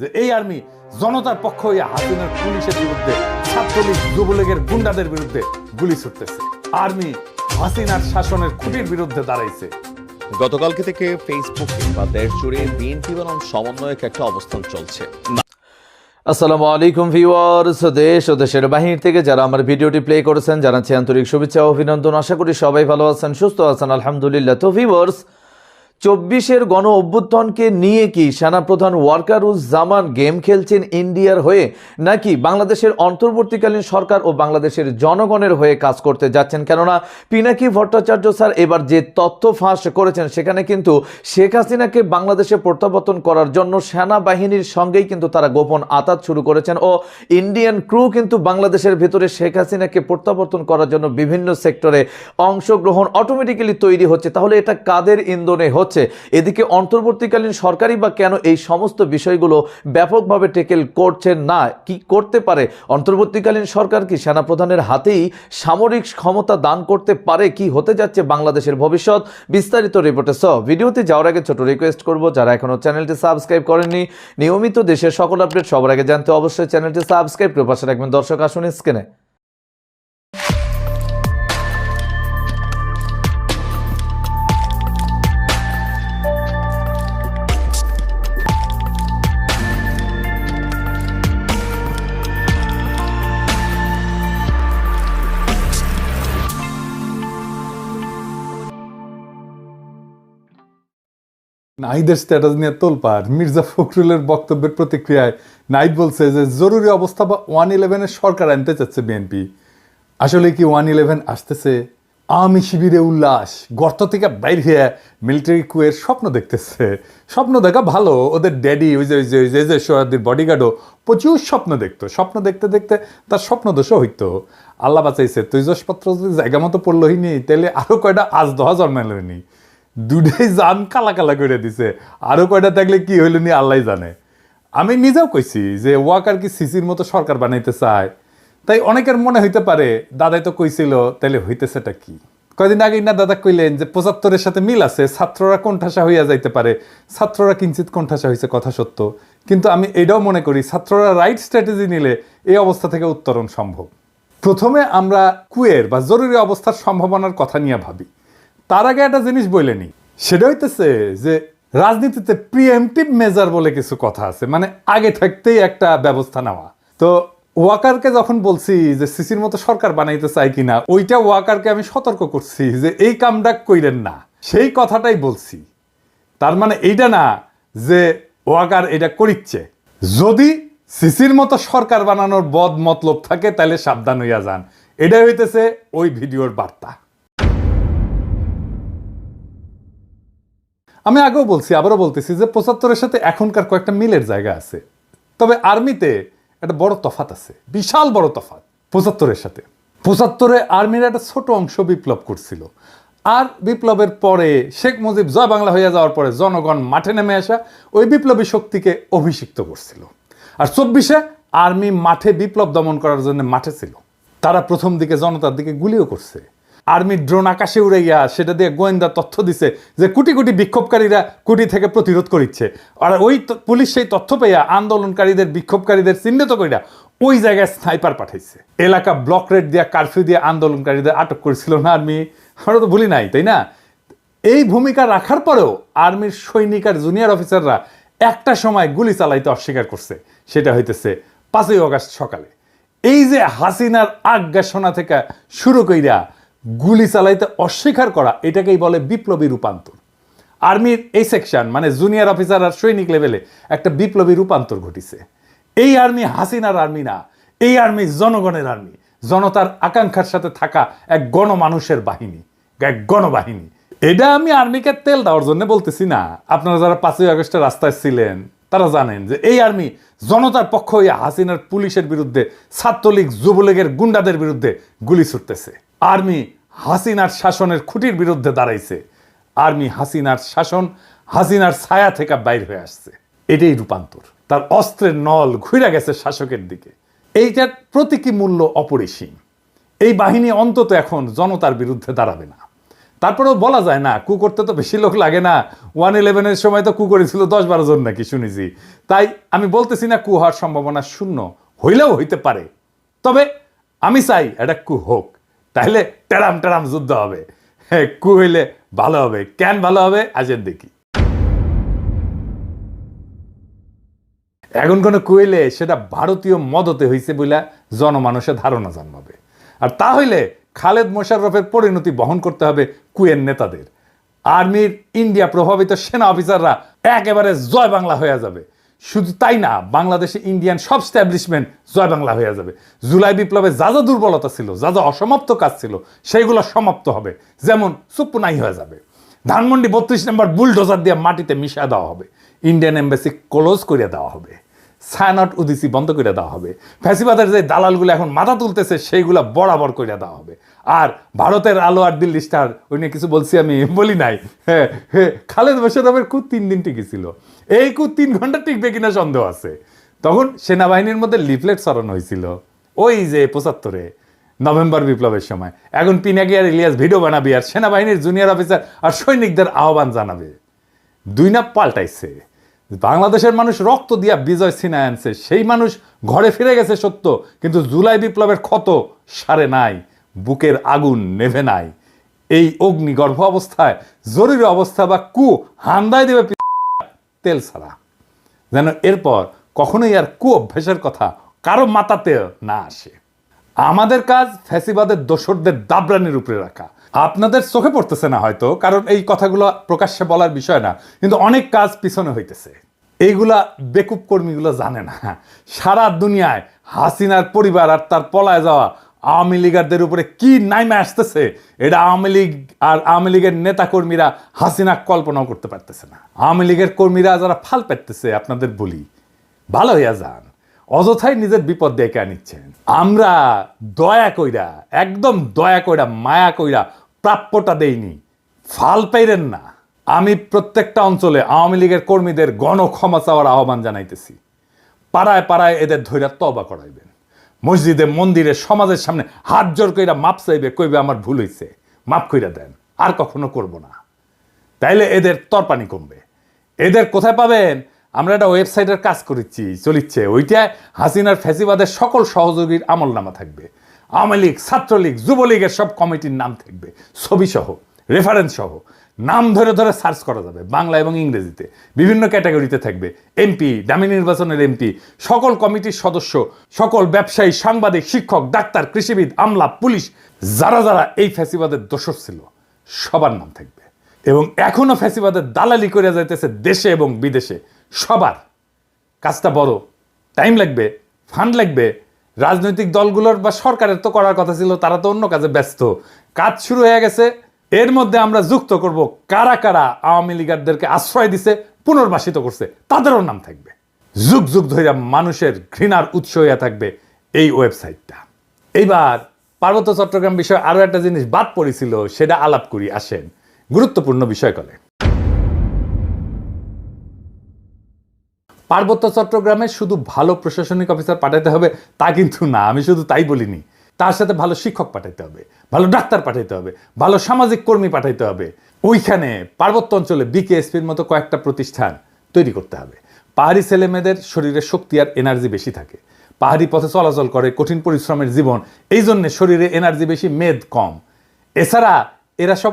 যে এই আর্মি জনতার পক্ষ হয়ে হাসিনার পুলিশের বিরুদ্ধে ছাত্রলীগ যুবলীগের গুন্ডাদের বিরুদ্ধে গুলি ছুটতেছে। আর্মি হাসিনার শাসনের খুঁটির বিরুদ্ধে দাঁড়াইছে। গতকালকে থেকে ফেসবুকে বা দেশ জুড়ে বিএনপি বনাম সমন্বয়ক একটা অবস্থান চলছে। আসসালামু আলাইকুম ভিউয়ার্স দেশ ও দেশের বাহির থেকে যারা আমার ভিডিওটি প্লে করেছেন জানাচ্ছি আন্তরিক শুভেচ্ছা অভিনন্দন। আশা করি সবাই ভালো আছেন সুস্থ আছেন। আলহামদুলিল্লাহ। তো ভিউয়ার্স চব্বিশের গণ অভ্যুত্থানকে নিয়ে কি সেনাপ্রধান ওয়ার্কারুজ্জামান গেম খেলছেন ইন্ডিয়ার হয়ে, নাকি বাংলাদেশের অন্তর্বর্তীকালীন সরকার ও বাংলাদেশের জনগণের হয়ে কাজ করতে যাচ্ছেন? কেননা পিনাকি ভট্টাচার্য স্যার এবার যে তথ্য ফাঁস করেছেন, সেখানে কিন্তু শেখ হাসিনাকে বাংলাদেশে প্রত্যাবর্তন করার জন্য সেনাবাহিনীর সঙ্গেই কিন্তু তারা গোপন আতাত শুরু করেছেন ও ইন্ডিয়ান ক্রু কিন্তু বাংলাদেশের ভেতরে শেখ হাসিনাকে প্রত্যাবর্তন করার জন্য বিভিন্ন সেক্টরে অংশগ্রহণ অটোমেটিক্যালি তৈরি হচ্ছে। তাহলে এটা কাদের ইন্ধনে হচ্ছে? এদিকে অন্তর্বর্তীকালীন সরকারই বা কেন এই সমস্ত বিষয়গুলো ব্যাপকভাবে টেকেল করছে না? কি করতে পারে? অন্তর্বর্তীকালীন সরকার কি সেনাপ্রধানের হাতেই সামরিক ক্ষমতা দান করতে পারে? কি হতে যাচ্ছে বাংলাদেশের ভবিষ্যৎ? বিস্তারিত রিপোর্টে সহ ভিডিওতে যাওয়ার আগে ছোট রিকোয়েস্ট করব, যারা এখনও চ্যানেলটি সাবস্ক্রাইব করেননি, নিয়মিত দেশের সকল আপডেট সবার আগে জানতে অবশ্যই চ্যানেলটি সাবস্ক্রাইব করে পাশে রাখবেন দর্শক আসুন স্ক্রিনে নাহিদের স্ট্যাটাস নিয়ে তোলপাড়। মির্জা ফখরুলের বক্তব্যের প্রতিক্রিয়ায় নাইদ বলছে যে, জরুরি অবস্থা বা ওয়ান ইলেভেনের সরকার আনতে চাচ্ছে বিএনপি। আসলে কি ওয়ান ইলেভেন আসতেছে? আমি শিবিরে উল্লাস, গর্ত থেকে বাইর হয়ে মিলিটারি কুয়ের স্বপ্ন দেখতেছে। স্বপ্ন দেখা ভালো, ওদের ড্যাডি ওই যে ওই যে, ওই যে- সোহাদের বডিগার্ডও প্রচুর স্বপ্ন দেখতো। স্বপ্ন দেখতে দেখতে তার স্বপ্ন দোষও হইতো। আল্লাহ বাঁচাইছে তৈজসপত্র যদি জায়গা মতো পড়লোই নি তাহলে আরও কয়টা আজ দহা জন্মাইলনি দুটাই জান কালা কালা করে দিছে। আরও কয়টা থাকলে কি হইল নি আল্লাহ জানে। আমি নিজেও কইছি যে ওয়াকার কি সিসির মতো সরকার বানাইতে চায়। তাই অনেকের মনে হইতে পারে, দাদাই তো কইছিল, তাইলে হইতেছেটা কি? কয়দিন আগে না দাদা কইলেন যে পঁচাত্তরের সাথে মিল আছে, ছাত্ররা কোণঠাসা হইয়া যাইতে পারে, ছাত্ররা কিঞ্চিত কোণঠাসা হয়েছে কথা সত্য। কিন্তু আমি এটাও মনে করি, ছাত্ররা রাইট স্ট্র্যাটেজি নিলে এই অবস্থা থেকে উত্তরণ সম্ভব। প্রথমে আমরা কুয়ের বা জরুরি অবস্থার সম্ভাবনার কথা নিয়ে ভাবি। তার আগে একটা জিনিস বলে নি। সেটা হইতেছে যে রাজনীতিতে প্রিএমটিভ মেজার বলে কিছু কথা আছে মানে আগে থাকতেই একটা ব্যবস্থা নেওয়া। তো ওয়াকারকে যখন বলছি যে সিসির মতো সরকার বানাইতে চাই কিনা, ওইটা ওয়াকারকে আমি সতর্ক করছি যে এই কামটা কইরেন না। সেই কথাটাই বলছি। তার মানে এইটা না যে ওয়াকার এটা করিচ্ছে। যদি সিসির মতো সরকার বানানোর বদ মতলব থাকে, তাহলে সাবধান হইয়া যান। এটাই হইতেছে ওই ভিডিওর বার্তা। আমি আগেও বলছি, আবারও বলতেছি যে পঁচাত্তরের সাথে এখনকার কয়েকটা মিলের জায়গা আছে। তবে আর্মিতে একটা বড় তফাত আছে, বিশাল বড় তফাত পঁচাত্তরের সাথে। পঁচাত্তরে আর্মির একটা ছোট অংশ বিপ্লব করছিল। আর বিপ্লবের পরে শেখ মুজিব জয় বাংলা হয়ে যাওয়ার পরে জনগণ মাঠে নেমে আসা ওই বিপ্লবী শক্তিকে অভিষিক্ত করছিল। আর চব্বিশে আর্মি মাঠে বিপ্লব দমন করার জন্য মাঠে ছিল। তারা প্রথম দিকে জনতার দিকে গুলিও করছে। আর্মির ড্রোন আকাশে উড়ে গিয়া সেটা দিয়ে গোয়েন্দা তথ্য দিছে যে কোটি কোটি বিক্ষোভকারীরা কুটি থেকে প্রতিরোধ করিচ্ছে। আর ওই পুলিশ সেই তথ্য পেয়া আন্দোলনকারীদের, বিক্ষোভকারীদের চিহ্নিত কইরা ওই জায়গায় স্নাইপার পাঠাইছে। এলাকা ব্লক রেড দিয়া, কারফিউ দিয়ে আন্দোলনকারীদের আটক করেছিল না আর্মি। আমরা তো ভুলি নাই, তাই না? এই ভূমিকা রাখার পরেও আর্মির সৈনিক আর জুনিয়র অফিসাররা একটা সময় গুলি চালাইতে অস্বীকার করছে। সেটা হইতেছে পাঁচই অগাস্ট সকালে। এই যে হাসিনার আজ্ঞাসনা থেকে শুরু কইরা গুলি চালাইতে অস্বীকার করা, এটাকেই বলে বিপ্লবী রূপান্তর। আর্মির এই সেকশন মানে জুনিয়র অফিসার আর সৈনিক লেভেলে একটা বিপ্লবী রূপান্তর ঘটিছে। এই আর্মি হাসিনার আর্মি না, এই আর্মি জনগণের আর্মি। জনতার আকাঙ্ক্ষার সাথে থাকা এক গণমানুষের বাহিনী, এক গণবাহিনী। এটা আমি আর্মিকে তেল দেওয়ার জন্য বলতেছি না। আপনারা যারা পাঁচই আগস্টে রাস্তায় ছিলেন, তারা জানেন যে এই আর্মি জনতার পক্ষ হয়ে হাসিনার পুলিশের বিরুদ্ধে, ছাত্রলীগ, যুবলীগের গুন্ডাদের বিরুদ্ধে গুলি ছুটতেছে। আর্মি হাসিনার শাসনের খুঁটির বিরুদ্ধে দাঁড়াইছে। আর্মি হাসিনার শাসন হাসিনার ছায়া থেকে বাইর হয়ে আসছে। এটাই রূপান্তর। তার অস্ত্রের নল ঘুরে গেছে শাসকের দিকে। এইটার প্রতীকী মূল্য অপরিসীম। এই বাহিনী অন্তত এখন জনতার বিরুদ্ধে দাঁড়াবে না। তারপরেও বলা যায় না, কু করতে তো বেশি লোক লাগে না। ওয়ান ইলেভেনের সময় তো কু করেছিল দশ বারো জন নাকি শুনেছি। তাই আমি বলতেছি না কু হওয়ার সম্ভাবনা শূন্য। হইলেও হইতে পারে। তবে আমি চাই এটা কু হোক। তাহলে টেরাম টেরাম যুদ্ধ হবে। হ্যাঁ কু হইলে ভালো হবে কেন ভালো হবে আজের দেখি। এখন কোনো কুইলে সেটা ভারতীয় মদতে হইছে বলে জনমানুষের ধারণা জন্মাবে। আর তা হইলে খালেদ মোশাররফের পরিণতি বহন করতে হবে কুয়ের নেতাদের। আর্মির ইন্ডিয়া প্রভাবিত সেনা অফিসাররা একেবারে জয় বাংলা হয়ে যাবে। শুধু তাই না, বাংলাদেশে ইন্ডিয়ান সব স্ট্যাবলিশমেন্ট জয় বাংলা হয়ে যাবে। জুলাই বিপ্লবে যা যা দুর্বলতা ছিল, যা যা অসমাপ্ত কাজ ছিল, সেইগুলো সমাপ্ত হবে। যেমন সুপুনাই হয়ে যাবে। ধানমন্ডি বত্রিশ নম্বর বুলডোজার দিয়ে মাটিতে মিশা দেওয়া হবে। ইন্ডিয়ান এম্বাসি ক্লোজ করে দেওয়া হবে। সায়ানট উদিসি বন্ধ করে দেওয়া হবে। ফ্যাসিবাদের যে দালালগুলো এখন মাথা তুলতেছে, সেইগুলো বরাবর করে দেওয়া হবে। আর ভারতের আলো আর দিল্লি স্টার ওই নিয়ে কিছু বলছি আমি, বলি নাই। হ্যাঁ হ্যাঁ খালেদ মোশাররফের খুব তিন দিন টিকেছিল এই কু তিন ঘণ্টা টিকবে কিনা সন্দেহ আছে। তখন সেনাবাহিনীর মধ্যে লিফলেট সরানো হয়েছিল। ওই যে পঁচাত্তরে, নভেম্বর বিপ্লবের সময়। এখন পিনাকি আর ইলিয়াস ভিডিও বানাবি আর সেনাবাহিনীর জুনিয়র অফিসার আর সৈনিকদের আহ্বান জানাবে। দুই না পাল্টাইছে। বাংলাদেশের মানুষ রক্ত দিয়া বিজয় সিনায় আনছে। সেই মানুষ ঘরে ফিরে গেছে সত্য, কিন্তু জুলাই বিপ্লবের ক্ষত সারে নাই, বুকের আগুন নেভে নাই। এই অগ্নিগর্ভ অবস্থায় জরুরি অবস্থা বা কু হান্দায় দেবে তেল ছাড়া। যেন এরপর কখনোই আর কু অভ্যাসের কথা কারও মাথাতে না আসে। আমাদের কাজ ফ্যাসিবাদের দোসরদের দাবরানির উপরে রাখা। আপনাদের চোখে পড়তেছে না হয়তো, কারণ এই কথাগুলো প্রকাশ্যে বলার বিষয় না, কিন্তু অনেক কাজ পিছনে হইতেছে। এইগুলা বেকুব কর্মীগুলো জানে না। সারা দুনিয়ায় হাসিনার পরিবার আর তার পলায় যাওয়া আওয়ামী লীগারদের উপরে কি নাইমে আসতেছে? এটা আওয়ামী লীগ আর আওয়ামী লীগের নেতা কর্মীরা হাসিনা কল্পনাও করতে পারতেছে না। আওয়ামী লীগের কর্মীরা যারা ফাল পেতেছে আপনাদের বলি। ভালো হইয়া যান। অযথাই নিজের বিপদ ডেকে আনিচ্ছেন। আমরা দয়া কইরা, একদম দয়া কইরা, মায়া কইরা প্রাপ্যটা দেইনি। ফাল পাইরেন না। আমি প্রত্যেকটা অঞ্চলে আওয়ামী লীগের কর্মীদের গণ ক্ষমা চাওয়ার আহ্বান জানাইতেছি। পাড়ায় পাড়ায় এদের ধৈর্য তবা করাইবেন। মসজিদে, মন্দিরে, সমাজের সামনে হাত জোর কইরা মাপ চাইবে, কইবে আমার ভুল হইছে। মাপ কইরা দেন। আর কখনো করব না। তাইলে এদের তরপানি কমবে। এদের কোথায় পাবেন? আমরা একটা ওয়েবসাইটের কাজ করেছি চলিচ্ছে। ওইটায় হাসিনার ফ্যাসিবাদের সকল সহযোগীর আমল নামা থাকবে। আওয়ামী লীগ, ছাত্রলীগ, যুবলীগের সব কমিটির নাম থাকবে। ছবি সহ রেফারেন্স সহ নাম ধরে ধরে সার্চ করা যাবে, বাংলা এবং ইংরেজিতে। বিভিন্ন ক্যাটাগরিতে থাকবে। এমপি, দামি নির্বাচনের এমপি, সকল কমিটির সদস্য, সকল ব্যবসায়ী, সাংবাদিক, শিক্ষক, ডাক্তার, কৃষিবিদ, আমলা, পুলিশ, যারা যারা এই ফ্যাসিবাদের দোষর ছিল, সবার নাম থাকবে। এবং এখনও ফ্যাসিবাদের দালালি করে যাইতেছে দেশে এবং বিদেশে, সবার। কাজটা বড়, টাইম লাগবে, ফান্ড লাগবে। রাজনৈতিক দলগুলোর বা সরকারের তো করার কথা ছিল, তারা তো অন্য কাজে ব্যস্ত। কাজ শুরু হয়ে গেছে এর মধ্যে আমরা যুক্ত করব কারা কারা আওয়ামী লীগারদেরকে আশ্রয় দিছে, পুনর্বাসিত করছে, তাদেরও নাম থাকবে। যুগ যুগ ধরে মানুষের ঘৃণার উৎস হইয়া থাকবে এই ওয়েবসাইটটা। এইবার পার্বত্য চট্টগ্রাম বিষয়ে আরও একটা জিনিস বাদ পড়েছিল, সেটা আলাপ করি, আসেন। গুরুত্বপূর্ণ বিষয় কলে। পার্বত্য চট্টগ্রামে শুধু ভালো প্রশাসনিক অফিসার পাঠাতে হবে তা কিন্তু না, আমি শুধু তাই বলিনি। তার সাথে ভালো শিক্ষক পাঠাইতে হবে, ভালো ডাক্তার পাঠাইতে হবে, ভালো সামাজিক কর্মী পাঠাইতে হবে। ওইখানে পার্বত্য অঞ্চলে বিকেএসপির মতো কয়েকটা প্রতিষ্ঠান তৈরি করতে হবে। পাহাড়ি ছেলেমেয়েদের শরীরে শক্তি আর এনার্জি বেশি থাকে। পাহাড়ি পথে চলাচল করে, কঠিন পরিশ্রমের জীবন এই জন্যে শরীরে এনার্জি বেশি, মেদ কম। এছাড়া এরা সব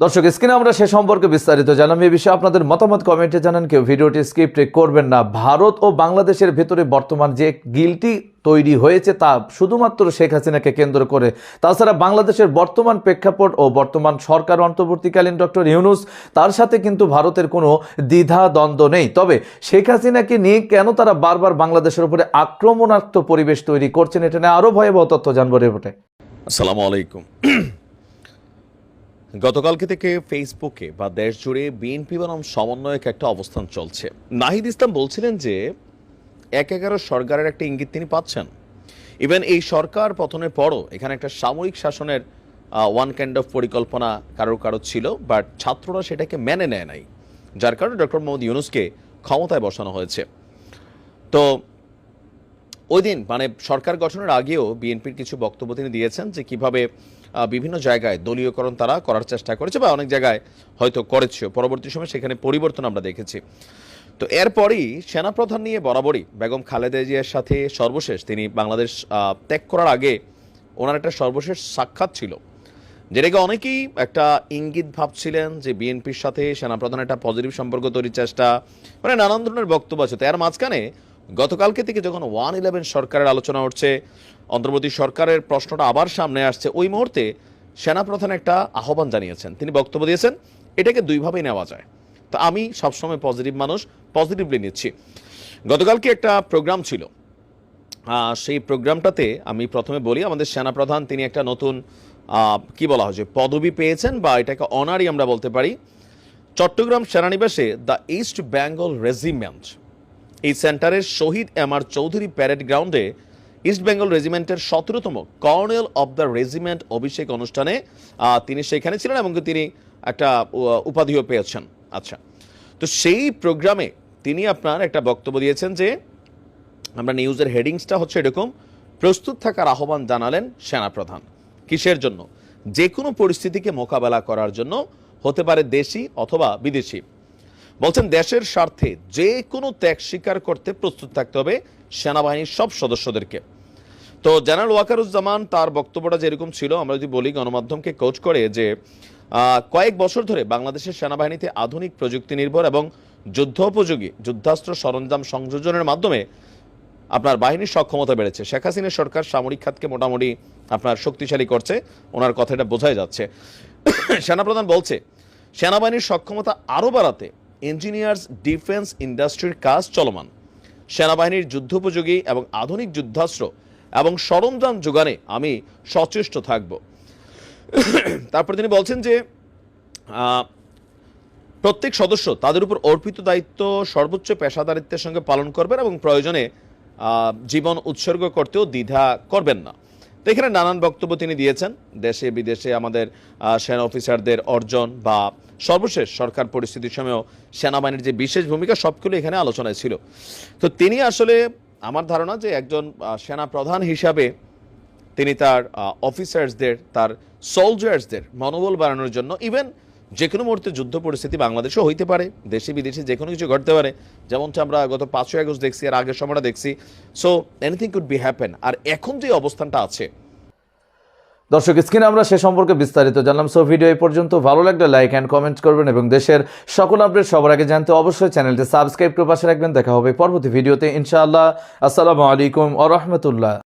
দর্শক, স্ক্রিনে আমরা সে সম্পর্কে বিস্তারিত জানাম এ বিষয়ে আপনাদের মতামত কমেন্টে জানান কেউ। ভিডিওটি স্ক্রিপ্ট করবেন না। ভারত ও বাংলাদেশের ভেতরে বর্তমান যে গিলটি তৈরি হয়েছে, তা শুধুমাত্র শেখ হাসিনাকে কেন্দ্র করে। তাছাড়া বাংলাদেশের বর্তমান প্রেক্ষাপট ও বর্তমান সরকার অন্তর্বর্তীকালীন ডক্টর ইউনুস, তার সাথে কিন্তু ভারতের কোনো দ্বিধা দ্বন্দ্ব নেই। তবে শেখ হাসিনাকে নিয়ে কেন তারা বারবার বাংলাদেশের উপরে আক্রমণাত্মক পরিবেশ তৈরি করছেন, এটা নিয়ে আরও ভয়াবহ তথ্য জানব রিপোর্টে। আসসালামু আলাইকুম। গতকালকে থেকে ফেসবুকে বা দেশ জুড়ে বিএনপি বনাম সমন্বয়ক একটা অবস্থান চলছে। নাহিদ ইসলাম বলছিলেন যে, এক এগারো সরকারের একটা ইঙ্গিত তিনি পাচ্ছেন। ইভেন এই সরকার পতনের পরও এখানে একটা সামরিক শাসনের ওয়ান কাইন্ড অফ পরিকল্পনা কারোর কারও ছিল বাট ছাত্ররা সেটাকে মেনে নেয় নাই। যার কারণে ডক্টর মোহাম্মদ ইউনুসকে ক্ষমতায় বসানো হয়েছে। তো, ওই দিন মানে সরকার গঠনের আগেও বিএনপির কিছু বক্তব্য তিনি দিয়েছেন যে, কীভাবে বিভিন্ন জায়গায় দলীয়করণ তারা করার চেষ্টা করেছে বা অনেক জায়গায় হয়তো করেছে পরবর্তী সময় সেখানে পরিবর্তন আমরা দেখেছি। তো এরপরই সেনাপ্রধান নিয়ে বরাবরই বেগম খালেদা জিয়ার সাথে সর্বশেষ তিনি বাংলাদেশ ত্যাগ করার আগে ওনার একটা সর্বশেষ সাক্ষাৎ ছিল, যেটাকে অনেকেই একটা ইঙ্গিত ভাবছিলেন যে বিএনপির সাথে সেনাপ্রধান একটা পজিটিভ সম্পর্ক তৈরির চেষ্টা মানে নানান ধরনের বক্তব্য আছে। তো এর মাঝখানে গতকালকে থেকে যখন ওয়ান ইলেভেন সরকারের আলোচনা উঠছে অন্তর্বর্তী সরকারের প্রশ্নটা আবার সামনে আসছে, ওই মুহূর্তে সেনাপ্রধান একটা আহ্বান জানিয়েছেন। তিনি বক্তব্য দিয়েছেন, এটাকে দুইভাবেই নেওয়া যায়। তো আমি সবসময় পজিটিভ মানুষ, পজিটিভলি নিচ্ছি। গতকালকে একটা প্রোগ্রাম ছিল। সেই প্রোগ্রামটাতে আমি প্রথমে বলি, আমাদের সেনাপ্রধান তিনি একটা নতুন কি বলা হয় যে পদবি পেয়েছেন বা এটাকে অনারই আমরা বলতে পারি। চট্টগ্রাম সেনানিবাসে দ্য ইস্ট বেঙ্গল রেজিমেন্ট এই সেন্টারের শহীদ এম আর চৌধুরী প্যারেড গ্রাউন্ডে ইস্ট বেঙ্গল রেজিমেন্টের সতেরোতম কর্নেল অব দ্য রেজিমেন্ট অভিষেক অনুষ্ঠানে তিনি সেখানে ছিলেন এবং তিনি একটা উপাধিও পেয়েছেন। আচ্ছা তো সেই প্রোগ্রামে তিনি আপনার একটা বক্তব্য দিয়েছেন যে, আমরা নিউজের হেডিংসটা হচ্ছে এরকম, প্রস্তুত থাকার আহ্বান জানালেন সেনাপ্রধান। কিসের জন্য? যে কোনো পরিস্থিতিকে মোকাবেলা করার জন্য, হতে পারে দেশি অথবা বিদেশি। বলছেন দেশের স্বার্থে যে কোনো ত্যাগ স্বীকার করতে প্রস্তুত থাকতে হবে সেনাবাহিনীর সব সদস্যদেরকে। তো জেনারেল ওয়াকারুজ্জামান তার বক্তব্যটা যেরকম ছিল, আমরা যদি বলি গণমাধ্যমকে কোচ করে যে কয়েক বছর ধরে বাংলাদেশের সেনাবাহিনীতে আধুনিক প্রযুক্তি নির্ভর এবং যুদ্ধোপযোগী, যুদ্ধাস্ত্র সরঞ্জাম সংযোজনের মাধ্যমে আপনার বাহিনীর সক্ষমতা বেড়েছে। শেখ হাসিনার সরকার সামরিক খাতকে মোটামুটি আপনার শক্তিশালী করছে, ওনার কথাটা বোঝাই যাচ্ছে। সেনাপ্রধান বলছে, সেনাবাহিনীর সক্ষমতা আরও বাড়াতে ইঞ্জিনিয়ার্স ডিফেন্স ইন্ডাস্ট্রির কাজ চলমান। সেনাবাহিনীর যুদ্ধোপযোগী এবং আধুনিক যুদ্ধাস্ত্র এবং সরঞ্জাম যোগানে আমি সচেষ্ট থাকব। তারপর তিনি বলছেন যে প্রত্যেক সদস্য তাদের উপর অর্পিত দায়িত্ব সর্বোচ্চ পেশাদারিত্বের সঙ্গে পালন করবেন এবং প্রয়োজনে জীবন উৎসর্গ করতেও দ্বিধা করবেন না। তো এখানে নানান বক্তব্য তিনি দিয়েছেন। দেশে, বিদেশে আমাদের সেনা অফিসারদের অর্জন বা সর্বশেষ সরকার পরিস্থিতির সময়ও সেনাবাহিনীর যে বিশেষ ভূমিকা, সবগুলো এখানে আলোচনায় ছিল। তো তিনি আসলে আমার ধারণা যে একজন সেনা প্রধান হিসাবে তিনি তার অফিসার্সদের, তার সোলজার্সদের মনোবল বাড়ানোর জন্য ইভেন যে কোনো মুহূর্তে যুদ্ধ পরিস্থিতি বাংলাদেশেও হইতে পারে, দেশে বিদেশে যে কোনো কিছু ঘটতে পারে। যেমনটা আমরা গত পাঁচই আগস্ট দেখছি, আর আগের সময়টা দেখছি। So anything could be happen আর এখন যে অবস্থানটা আছে। দর্শক, স্ক্রিনে আমরা সে সম্পর্কে বিস্তারিত জানলাম। সো ভিডিও এই পর্যন্ত। ভালো লাগলে লাইক অ্যান্ড কমেন্ট করবেন এবং দেশের সকল আপডেট সবার আগে জানতে অবশ্যই চ্যানেলটি সাবস্ক্রাইব করে পাশে রাখবেন। দেখা হবে পরবর্তী ভিডিওতে ইনশাআল্লাহ। আসসালামু আলাইকুম আ রহমতুল্লাহ।